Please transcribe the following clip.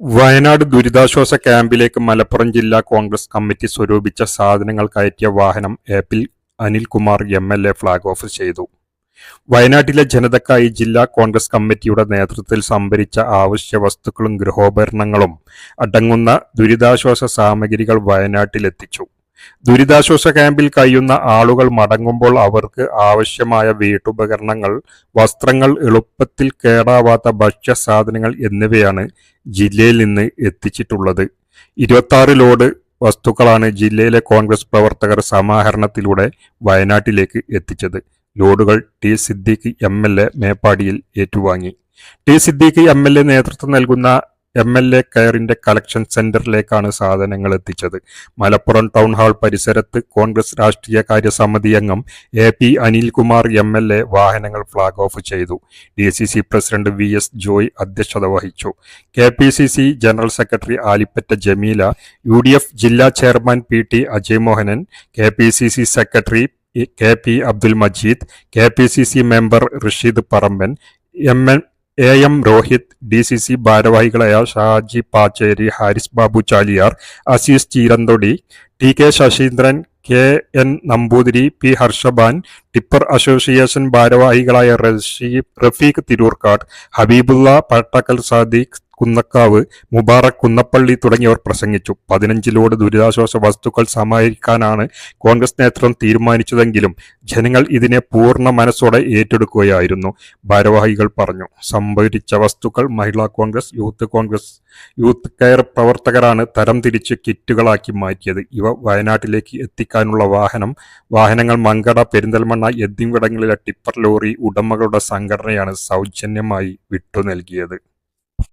വയനാട് ദുരിതാശ്വാസ ക്യാമ്പിലേക്ക് മലപ്പുറം ജില്ലാ കോൺഗ്രസ് കമ്മിറ്റി സ്വരൂപിച്ച സാധനങ്ങൾ കയറ്റിയ വാഹനം ഏപ്പിൽ Anilkumar M L A flag off ചെയ്തു. വയനാട്ടിലെ ജനതക്കായി ജില്ലാ കോൺഗ്രസ് കമ്മിറ്റിയുടെ നേതൃത്വത്തിൽ സംഭരിച്ച ആവശ്യ വസ്തുക്കളും ഗൃഹോപകരണങ്ങളും അടങ്ങുന്ന ദുരിതാശ്വാസ സാമഗ്രികൾ വയനാട്ടിലെത്തിച്ചു. ദുരിതാശ്വാസ ക്യാമ്പിൽ കഴിയുന്ന ആളുകൾ മടങ്ങുമ്പോൾ അവർക്ക് ആവശ്യമായ വീട്ടുപകരണങ്ങൾ വസ്ത്രങ്ങൾ എളുപ്പത്തിൽ കേടാവാത്ത ഭക്ഷ്യ സാധനങ്ങൾ എന്നിവയാണ് ജില്ലയിൽ നിന്ന് എത്തിച്ചിട്ടുള്ളത്. ഇരുപത്തി ലോഡ് വസ്തുക്കളാണ് ജില്ലയിലെ കോൺഗ്രസ് പ്രവർത്തകർ സമാഹരണത്തിലൂടെ വയനാട്ടിലേക്ക് എത്തിച്ചത്. ലോഡുകൾ T Siddique M L A മേപ്പാടിയിൽ ഏറ്റുവാങ്ങി. T Siddique M L A നേതൃത്വം നൽകുന്ന എം എൽ എ കെയറിന്റെ കളക്ഷൻ സെന്ററിലേക്കാണ് സാധനങ്ങൾ എത്തിച്ചത് മലപ്പുറം ടൗൺ ഹാൾ പരിസരത്ത് കോൺഗ്രസ് രാഷ്ട്രീയകാര്യ സമിതി അംഗം A P Anilkumar M L A വാഹനങ്ങൾ ഫ്ളാഗ് ഓഫ് ചെയ്തു. D C C president V S Joy അധ്യക്ഷത വഹിച്ചു. K P C C general secretary Alippatta Jameela U D F ജില്ലാ chairman P T Ajay Mohanan K P C C secretary K P Abdul Majeed K P C C member Rasheed Paramban M N A M Rohit D C C ഭാരവാഹികളായ Shaji Pacheri Haris Babu Chaliyar Azeez Cheeranthodi T K Saseendran K N Namboothiri P Harshaban tipper association ഭാരവാഹികളായ റഷീ റഫീഖ് തിരൂർക്കാട് ഹബീബുള്ള പട്ടക്കൽ സാദിഖ് കുന്നക്കാവ് മുബാറക് കുന്നപ്പള്ളി തുടങ്ങിയവർ പ്രസംഗിച്ചു. പതിനഞ്ച് load ദുരിതാശ്വാസ വസ്തുക്കൾ സമാഹരിക്കാനാണ് കോൺഗ്രസ് നേതൃത്വം തീരുമാനിച്ചതെങ്കിലും ജനങ്ങൾ ഇതിനെ പൂർണ മനസ്സോടെ ഏറ്റെടുക്കുകയായിരുന്നു. ഭാരവാഹികൾ പറഞ്ഞു സംഭരിച്ച വസ്തുക്കൾ Mahila Congress youth Congress youth care പ്രവർത്തകരാണ് തരം തിരിച്ച് കിറ്റുകളാക്കി മാറ്റിയത്. ഇവ വയനാട്ടിലേക്ക് എത്തിക്കാനുള്ള വാഹനം വാഹനങ്ങൾ മങ്കട പെരിന്തൽമണ്ണ എന്നിവിടങ്ങളിലെ ടിപ്പർ ലോറി ഉടമകളുടെ സംഘടനയാണ് സൗജന്യമായി വിട്ടു നൽകിയത്.